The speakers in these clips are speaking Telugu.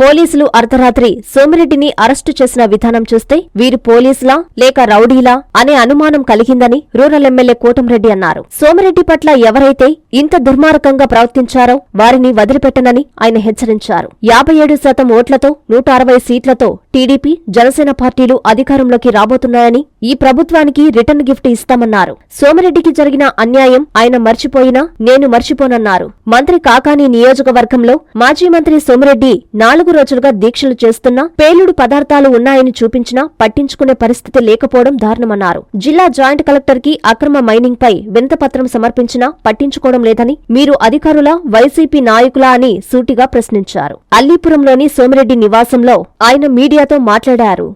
పోలీసులు అర్ధరాత్రి సోమిరెడ్డిని అరెస్టు చేసిన విధానం చూస్తే వీరు పోలీసులా లేక రౌడీలా అనే అనుమానం కలిగిందని రూరల్ ఎమ్మెల్యే కోటంరెడ్డి అన్నారు. సోమిరెడ్డి పట్ల ఎవరైతే ఇంత దుర్మార్గంగా ప్రవర్తించారో వారిని వదిలిపెట్టనని ఆయన హెచ్చరించారు. యాభై ఏడు శాతం ఓట్లతో నూట అరవై సీట్లతో టీడీపీ జనసేన పార్టీలు అధికారంలోకి రాబోతున్నాయని ఈ ప్రభుత్వానికి రిటర్న్ గిఫ్ట్ ఇస్తామన్నారు. సోమిరెడ్డికి జరిగిన అన్యాయం ఆయన మర్చిపోయినా నేను మర్చిపోనన్నారు. మంత్రి కాకాని నియోజకవర్గంలో మాజీ మంత్రి సోమిరెడ్డి నాలుగు రోజులుగా దీక్షలు చేస్తున్నా పేలుడు పదార్థాలు ఉన్నాయని చూపించినా పట్టించుకునే పరిస్థితి లేకపోవడం దారుణమన్నారు. జిల్లా జాయింట్ కలెక్టర్కి అక్రమ మైనింగ్ పై వినతపత్రం సమర్పించినా పట్టించుకోవడం లేదని మీరు అధికారుల వైసీపీ నాయకులా అని సూటిగా ప్రశ్నించారు. అల్లీపురంలోని సోమిరెడ్డి నివాసంలో ఆయన మీడియాతో మాట్లాడారు.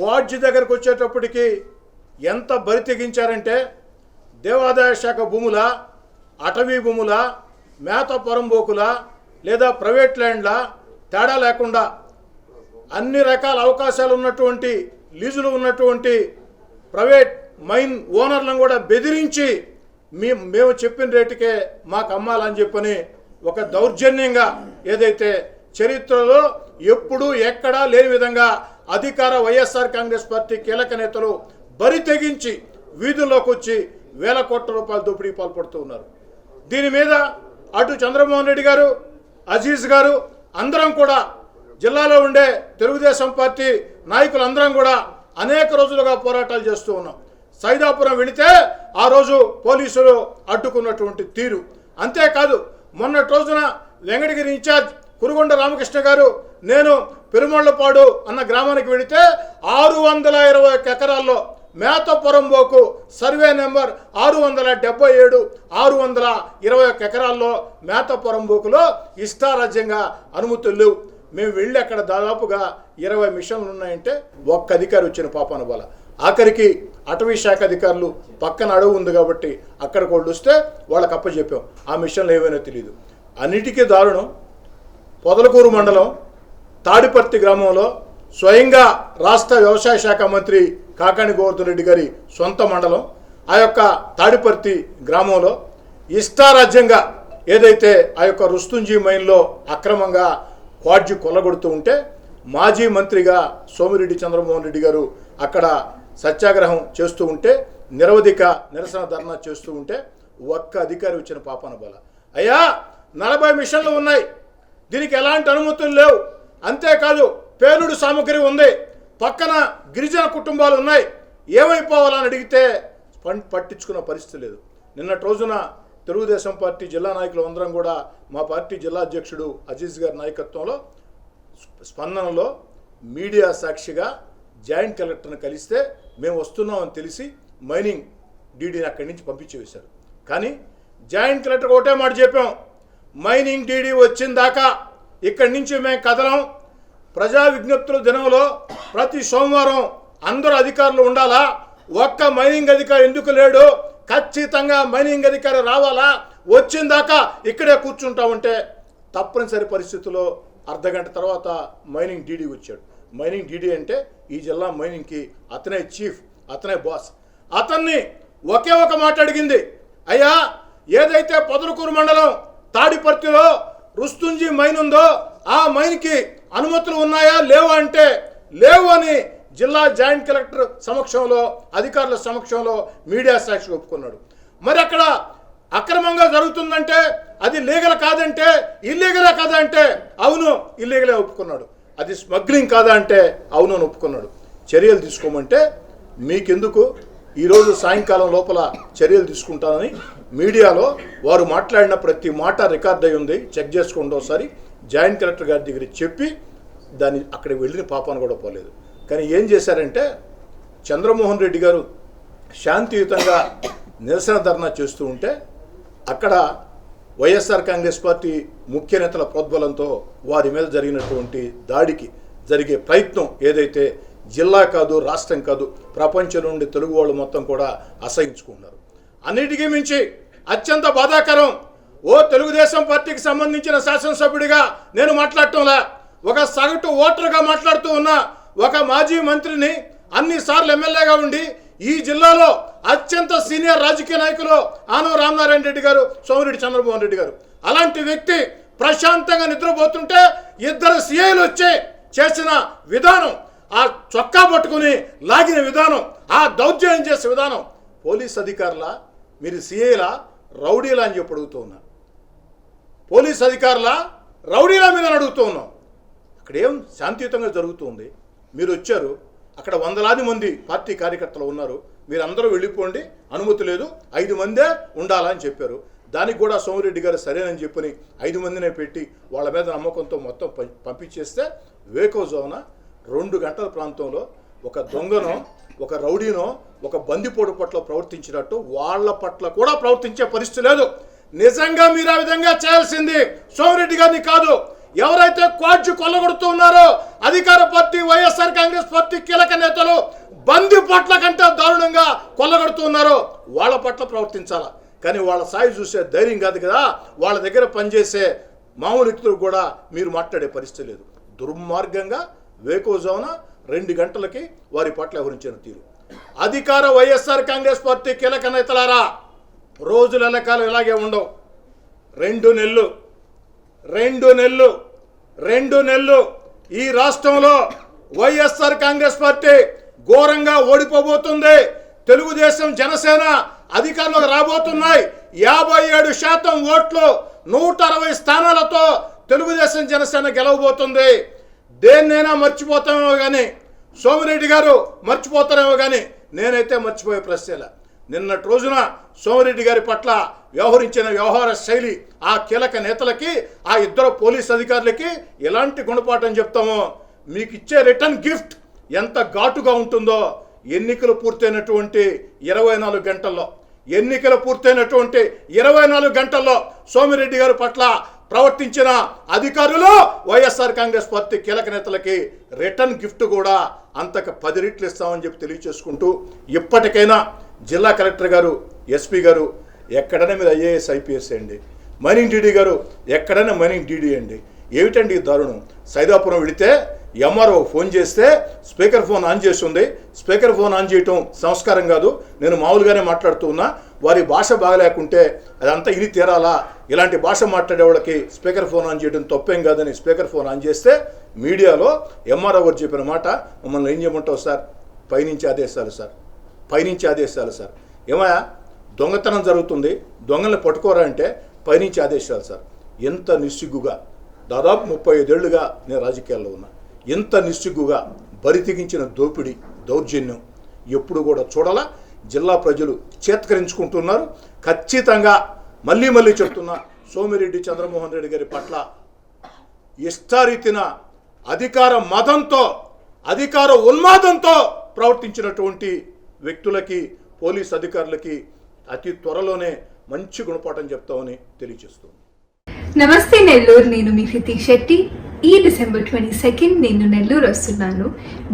క్వాడ్జి దగ్గరకు వచ్చేటప్పటికి ఎంత బరి తెగించారంటే దేవాదాయ శాఖ భూముల అటవీ భూముల మేత పొరంబోకుల లేదా ప్రైవేట్ ల్యాండ్ల తేడా లేకుండా అన్ని రకాల అవకాశాలు ఉన్నటువంటి లీజులు ఉన్నటువంటి ప్రైవేట్ మైన్ ఓనర్లను కూడా బెదిరించి మీ మేము చెప్పిన రేటుకే మాకు అమ్మాలని చెప్పని ఒక దౌర్జన్యంగా ఏదైతే చరిత్రలో ఎప్పుడూ ఎక్కడా లేని విధంగా అధికార వైఎస్ఆర్ కాంగ్రెస్ పార్టీ కీలక నేతలు బరి తెగించి వీధుల్లోకి వచ్చి వేల కోట్ల రూపాయల దోపిడీ పాల్పడుతూ ఉన్నారు. దీని మీద అటు చంద్రమోహన్ రెడ్డి గారు అజీజ్ గారు అందరం కూడా జిల్లాలో ఉండే తెలుగుదేశం పార్టీ నాయకులందరం కూడా అనేక రోజులుగా పోరాటాలు చేస్తూ ఉన్నాం. సైదాపురం వెళితే ఆ రోజు పోలీసులు అడ్డుకున్నటువంటి తీరు. అంతేకాదు మొన్నటి రోజున వెంకటగిరి ఇన్ఛార్జ్ కురుగొండ రామకృష్ణ గారు నేను పెరుమళ్ళపాడు అన్న గ్రామానికి వెళితే ఆరు వందల ఇరవై ఒక్క ఎకరాల్లో మేతపురం బోకు సర్వే నెంబర్ ఆరు వందల డెబ్బై ఏడు ఆరు వందల ఇరవై ఒక్క ఎకరాల్లో మేత పొరంబోకులో ఇష్టారాజ్యంగా అనుమతులు లేవు. మేము వెళ్ళి అక్కడ దాదాపుగా ఇరవై మిషన్లు ఉన్నాయంటే ఒక్క అధికారి వచ్చిన పాపాన బల ఆఖరికి అటవీ శాఖ అధికారులు పక్కన అడవి ఉంది కాబట్టి అక్కడికి వాళ్ళు వస్తే వాళ్ళకి అప్పచెప్పాం. ఆ మిషన్లు ఏవైనా తెలియదు అన్నిటికీ దారుణం. పొదలకూరు మండలం తాడిపర్తి గ్రామంలో స్వయంగా రాష్ట్ర వ్యవసాయ శాఖ మంత్రి కాకాని గోవర్ధన్ రెడ్డి గారి సొంత మండలం ఆ యొక్క తాడిపర్తి గ్రామంలో ఇష్టారాజ్యంగా ఏదైతే ఆ యొక్క రుస్తుంజీ మైన్లో అక్రమంగా క్వాడ్జి కొల్లగొడుతూ ఉంటే మాజీ మంత్రిగా సోమిరెడ్డి చంద్రమోహన్ రెడ్డి గారు అక్కడ సత్యాగ్రహం చేస్తూ ఉంటే నిరవధిక నిరసన ధర్నా చేస్తూ ఉంటే ఒక్క అధికారి వచ్చిన పాపాన బల. అయ్యా నలభై మిషన్లు ఉన్నాయి. దీనికి ఎలాంటి అనుమతులు లేవు. అంతేకాదు పేలుడు సామగ్రి ఉంది. పక్కన గిరిజన కుటుంబాలు ఉన్నాయి. ఏమైపోవాలని అడిగితే పట్టించుకున్న పరిస్థితి లేదు. నిన్నటి రోజున తెలుగుదేశం పార్టీ జిల్లా నాయకులు అందరం కూడా మా పార్టీ జిల్లా అధ్యక్షుడు అజీజ్ గారి నాయకత్వంలో స్పందనలో మీడియా సాక్షిగా జాయింట్ కలెక్టర్ని కలిస్తే మేము వస్తున్నామని తెలిసి మైనింగ్ డీడీని అక్కడి నుంచి పంపించేవేశారు. కానీ జాయింట్ కలెక్టర్ ఒకటే మాట చెప్పాం. మైనింగ్ డీడీ వచ్చిన దాకా ఇక్కడి నుంచి మేము కదలం. ప్రజా విజ్ఞప్తుల దినంలో ప్రతి సోమవారం అందరూ అధికారులు ఉండాలా? ఒక్క మైనింగ్ అధికారి ఎందుకు లేడు? ఖచ్చితంగా మైనింగ్ అధికారి రావాలా? వచ్చిందాకా ఇక్కడే ఇక్కడే కూర్చుంటామంటే తప్పనిసరి పరిస్థితుల్లో అర్ధగంట తర్వాత మైనింగ్ డీడీ వచ్చాడు. మైనింగ్ డీడీ అంటే ఈ జిల్లా మైనింగ్కి అతనే చీఫ్ అతనే బాస్. అతన్ని ఒకే ఒక మాట అడిగింది. అయ్యా ఏదైతే పొదలకూరు మండలం తాడిపర్తిలో రుస్తుంజి మైన్ ఉందో ఆ మైన్కి అనుమతులు ఉన్నాయా లేవా అంటే లేవు అని జిల్లా జాయింట్ కలెక్టర్ సమక్షంలో అధికారుల సమక్షంలో మీడియా సాక్షి ఒప్పుకున్నాడు. మరి అక్కడ అక్రమంగా జరుగుతుందంటే అది లీగల్ కాదంటే ఇల్లీగలే కాదా అంటే అవును ఇల్లీగలే ఒప్పుకున్నాడు. అది స్మగ్లింగ్ కాదా అంటే అవును అని ఒప్పుకున్నాడు. చర్యలు తీసుకోమంటే మీకెందుకు? ఈరోజు సాయంకాలం లోపల చర్యలు తీసుకుంటానని మీడియాలో వారు మాట్లాడిన ప్రతి మాట రికార్డ్ అయి ఉంది. చెక్ చేసుకోండి ఒకసారి జాయింట్ కలెక్టర్ గారి దగ్గర చెప్పి దాన్ని అక్కడికి వెళ్ళిన పాపాను కూడా పోలేదు. కానీ ఏం చేశారంటే చంద్రమోహన్ రెడ్డి గారు శాంతియుతంగా నిరసన ధర్నా చేస్తూ ఉంటే అక్కడ వైఎస్ఆర్ కాంగ్రెస్ పార్టీ ముఖ్య నేతల ప్రోద్బలంతో వారి మీద జరిగినటువంటి దాడికి జరిగే ప్రయత్నం ఏదైతే జిల్లా కాదు రాష్ట్రం కాదు ప్రపంచం నుండి తెలుగు వాళ్ళు మొత్తం కూడా అసహించుకున్నారు అన్నిటికీ మించి అత్యంత బాధాకరం ఓ తెలుగుదేశం పార్టీకి సంబంధించిన శాసనసభ్యుడిగా నేను మాట్లాడటంలా. ఒక సగటు ఓటర్గా మాట్లాడుతూ ఉన్న ఒక మాజీ మంత్రిని అన్నిసార్లు ఎమ్మెల్యేగా ఉండి ఈ జిల్లాలో అత్యంత సీనియర్ రాజకీయ నాయకులు ఆనవ రామనారాయణ రెడ్డి గారు సోమిరెడ్డి చంద్రమోహన్ రెడ్డి గారు. అలాంటి వ్యక్తి ప్రశాంతంగా నిద్రపోతుంటే ఇద్దరు సీఐలు వచ్చి చేసిన విధానం ఆ చొక్కా పట్టుకుని లాగిన విధానం ఆ దౌర్జన్యం చేసే విధానం పోలీస్ అధికారుల? మీరు సిఐలా రౌడీలా అని చెప్పి అడుగుతూ ఉన్నా. పోలీస్ అధికారుల రౌడీలా మీద అడుగుతూ ఉన్నాం. అక్కడ ఏం శాంతియుతంగా జరుగుతుంది మీరు వచ్చారు అక్కడ వందలాది మంది పార్టీ కార్యకర్తలు ఉన్నారు. మీరందరూ వెళ్ళిపోండి అనుమతి లేదు ఐదు మందే ఉండాలని చెప్పారు. దానికి కూడా సోమిరెడ్డి గారు సరేనని చెప్పని ఐదు మందినే పెట్టి వాళ్ళ మీద నమ్మకంతో మొత్తం పం- పంపించేస్తే వేకోజోన రెండు గంటల ప్రాంతంలో ఒక దొంగనో ఒక రౌడీనో ఒక బందిపోటు పట్ల ప్రవర్తించినట్టు వాళ్ళ పట్ల కూడా ప్రవర్తించే పరిస్థితి లేదు. నిజంగా మీరు ఆ విధంగా చేయాల్సింది సోమిరెడ్డి గారిని కాదు. ఎవరైతే క్వాడ్జు కొల్లగొడుతూ ఉన్నారో అధికార పార్టీ వైఎస్ఆర్ కాంగ్రెస్ పార్టీ కీలక నేతలు బంది పట్ల కంటే దారుణంగా కొల్లగొడుతూ ఉన్నారో వాళ్ళ పట్ల ప్రవర్తించాల? కానీ వాళ్ళ సాయి చూసే ధైర్యం కాదు కదా. వాళ్ళ దగ్గర పనిచేసే మామూలు వ్యక్తులు కూడా మీరు మాట్లాడే పరిస్థితి లేదు. దుర్మార్గంగా వేకోజామున రెండు గంటలకి వారి పట్ల వ్యవహరించిన తీరు. అధికార వైఎస్ఆర్ కాంగ్రెస్ పార్టీ కీలక నేతలారా రోజుల ఎల్లకాలం ఇలాగే ఉండవు. రెండు నెలలు రెండు నెలలు రెండు నెలలు ఈ రాష్ట్రంలో వైఎస్ఆర్ కాంగ్రెస్ పార్టీ ఘోరంగా ఓడిపోబోతుంది. తెలుగుదేశం జనసేన అధికారంలోకి రాబోతున్నాయి. యాభై ఏడు శాతం ఓట్లు నూట అరవై స్థానాలతో తెలుగుదేశం జనసేన గెలవబోతుంది. దేన్నైనా మర్చిపోతామో కానీ సోమిరెడ్డి గారు మర్చిపోతారేమో కానీ నేనైతే మర్చిపోయే ప్రశ్నలే నిన్నటి రోజున సోమిరెడ్డి గారి పట్ల వ్యవహరించిన వ్యవహార శైలి ఆ కీలక నేతలకి ఆ ఇద్దరు పోలీస్ అధికారులకి ఎలాంటి గుణపాఠం చెప్తామో మీకు ఇచ్చే రిటర్న్ గిఫ్ట్ ఎంత ఘాటుగా ఉంటుందో ఎన్నికలు పూర్తయినటువంటి ఇరవై నాలుగు గంటల్లో ఎన్నికలు పూర్తయినటువంటి ఇరవై నాలుగు గంటల్లో సోమిరెడ్డి గారి పట్ల ప్రవర్తించిన అధికారులు వైఎస్ఆర్ కాంగ్రెస్ పార్టీ కీలక నేతలకి రిటర్న్ గిఫ్ట్ కూడా అంతకు పది రెట్లు ఇస్తామని చెప్పి తెలియచేసుకుంటూ ఇప్పటికైనా జిల్లా కలెక్టర్ గారు ఎస్పీ గారు ఎక్కడైనా మీరు ఐఏఎస్ ఐపీఎస్ అండి మైనింగ్ డీడీ గారు ఎక్కడైనా మైనింగ్ డీడీ అండి ఏమిటండి ఈ దారుణం? సైదాపురం వెళితే ఎంఆర్ఓ ఫోన్ చేస్తే స్పీకర్ ఫోన్ ఆన్ చేసి ఉంది. స్పీకర్ ఫోన్ ఆన్ చేయటం సంస్కారం కాదు. నేను మామూలుగానే మాట్లాడుతూ ఉన్నా. వారి భాష బాగలేకుంటే అదంతా ఇది తీరాలా? ఇలాంటి భాష మాట్లాడే వాళ్ళకి స్పీకర్ ఫోన్ ఆన్ చేయడం తప్పేం కాదని స్పీకర్ ఫోన్ ఆన్ చేస్తే మీడియాలో ఎంఆర్ఓ గారు చెప్పిన మాట మమ్మల్ని ఏం చేయమంటావు సార్? పైనుంచి ఆదేశాలు సార్. పైనుంచి ఆదేశాలు సార్. ఏమయ్యా? దొంగతనం జరుగుతుంది. దొంగల్ని పట్టుకోరా అంటే పైనుంచి ఆదేశాలు సార్. ఎంత నిస్సిగ్గుగా. దాదాపు ముప్పై ఐదేళ్ళుగా నేను రాజకీయాల్లో ఉన్నా. ఎంత నిస్సిగ్గుగా. బరితెగించిన దోపిడీ దౌర్జన్యం ఎప్పుడు కూడా చూడాలా? జిల్లా ప్రజలు చేత్కరించుకుంటున్నారు. ఖచ్చితంగా మళ్ళీ మళ్ళీ చెప్తున్నా సోమిరెడ్డి చంద్రమోహన్ రెడ్డి గారి పట్ల ఇష్టారీతిన అధికార మదంతో అధికార ఉన్మాదంతో ప్రవర్తించినటువంటి వ్యక్తులకి పోలీస్ అధికారులకి అతి త్వరలోనే మంచి గుణపాఠం చెప్తామని తెలియజేస్తుంది. నమస్తే నెల్లూరు నేను మీ హృతిక్ శెట్టి. ఈ డిసెంబర్ ట్వంటీ సెకండ్ నేను నెల్లూరు వస్తున్నాను.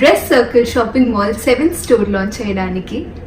Dress circle shopping mall seven store launch చేయడానికి